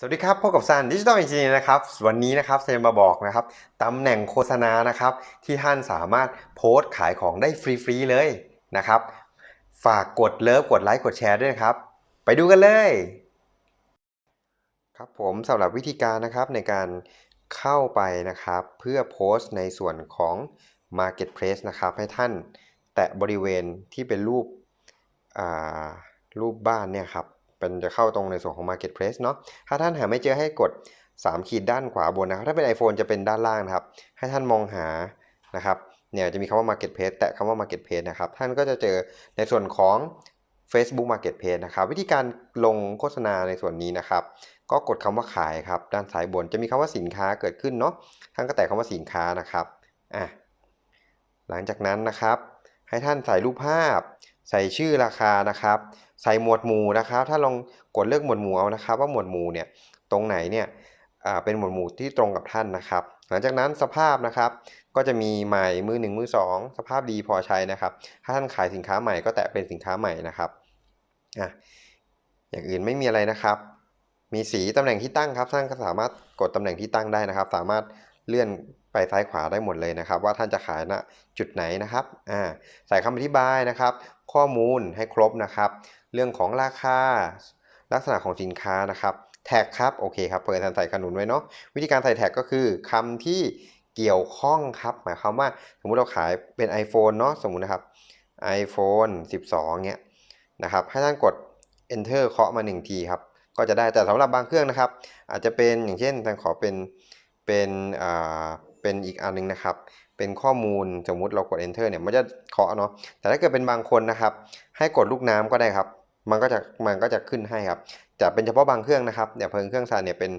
สวัสดีครับพบกับซันดิจิทัล n อนจิเนียร์นะครับวันนี้นะครับซันจะมาบอกนะครับตำแหน่งโฆษณานะครับที่ท่านสามารถโพสต์ขายของได้ฟรีๆเลยนะครับฝากกดเลิฟกดไลค์กดแชร์ด้วยนะครับ ไปดูกันเลยครับผมสำหรับวิธีการนะครับในการเข้าไปนะครับ เพื่อโพสต์ในส่วนของ Marketplace นะครับให้ท่านแตะบริเวณที่เป็นรูปรูปบ้านเนี่ยครับ เป็นจะเข้าตรงในส่วนของ Marketplace เนาะถ้าท่านหาไม่เจอให้กด 3 ขีดด้านขวาบนนะครับถ้าเป็น iPhone จะเป็นด้านล่างนะครับ ให้ท่านมองหานะครับเนี่ยจะมีคำว่า Marketplace แตะคำว่า Marketplace นะครับ ท่านก็จะเจอในส่วนของ Facebook Marketplace นะครับ วิธีการลงโฆษณาในส่วนนี้นะครับ ก็กดคำว่าขายครับ ด้านซ้ายบนจะมีคำว่าสินค้าเกิดขึ้นเนาะท่านก็แตะคำว่าสินค้านะครับอะหลังจากนั้นนะครับ ให้ท่านใส่รูปภาพ ใส่ชื่อราคานะครับ ใส่หมวดหมู่นะครับ ถ้าลองกดเลือกหมวดหมู่เอานะครับ ว่าหมวดหมู่เนี่ยตรงไหนเนี่ยเป็นหมวดหมู่ที่ตรงกับท่านนะครับ หลังจากนั้นสภาพนะครับก็จะมีใหม่มือหนึ่งมือสองสภาพดีพอใช้นะครับ ถ้าท่านขายสินค้าใหม่ก็แตะเป็นสินค้าใหม่นะครับอะอย่างอื่นไม่มีอะไรนะครับ มีสีตำแหน่งที่ตั้งครับท่านก็สามารถกดตำแหน่งที่ตั้งได้นะครับ สามารถเลื่อน ไปซ้ายขวาได้หมดเลยนะครับ ว่าท่านจะขายณจุดไหนนะครับอ่าใส่คำอธิบายนะครับ ข้อมูลให้ครบนะครับ เรื่องของราคา ลักษณะของสินค้านะครับ แท็กครับโอเคครับเปิดทันใส่ขนุนไว้เนาะวิธีการใส่แท็กก็คือคำที่เกี่ยวข้องครับ หมายความว่าสมมุติเราขายเป็น iPhone เนาะสมมุตินะครับ iPhone 12เงี้ยนะครับให้ท่านกด enter เคาะมา 1 ทีครับ ก็จะได้แต่สำหรับบางเครื่องนะครับ อาจจะเป็นอย่างเช่นท่านขอเป็นเป็นอ่า เป็นอีกอันนึงนะครับ เป็นข้อมูลสมมุติเรากด enter เนี่ยมันจะเคาะเนาะแต่ถ้าเกิดเป็นบางคนนะครับ ให้กดลูกน้ำก็ได้ครับ มันก็จะมันก็จะขึ้นให้ครับจะเป็นเฉพาะบางเครื่องนะครับเนี่ยเพิ่งเครื่องซันเนี่ยเป็น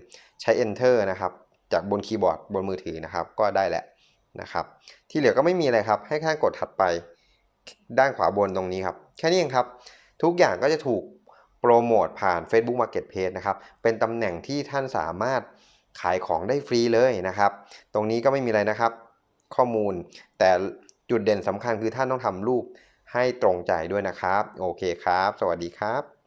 ใช้ enter นะครับ จากบนคีย์บอร์ดบนมือถือนะครับ ก็ได้แหละนะครับ ที่เหลือก็ไม่มีอะไรครับ ให้ท่านกดถัดไปด้านขวาบนตรงนี้ครับ แค่นี้เองครับ ทุกอย่างก็จะถูกโปรโมทผ่าน Facebook Marketplace นะครับ เป็นตำแหน่งที่ท่านสามารถ ขายของได้ฟรีเลยนะครับ ตรงนี้ก็ไม่มีอะไรนะครับ ข้อมูล แต่จุดเด่นสำคัญคือท่านต้องทำรูปให้ตรงใจด้วยนะครับ โอเคครับ สวัสดีครับ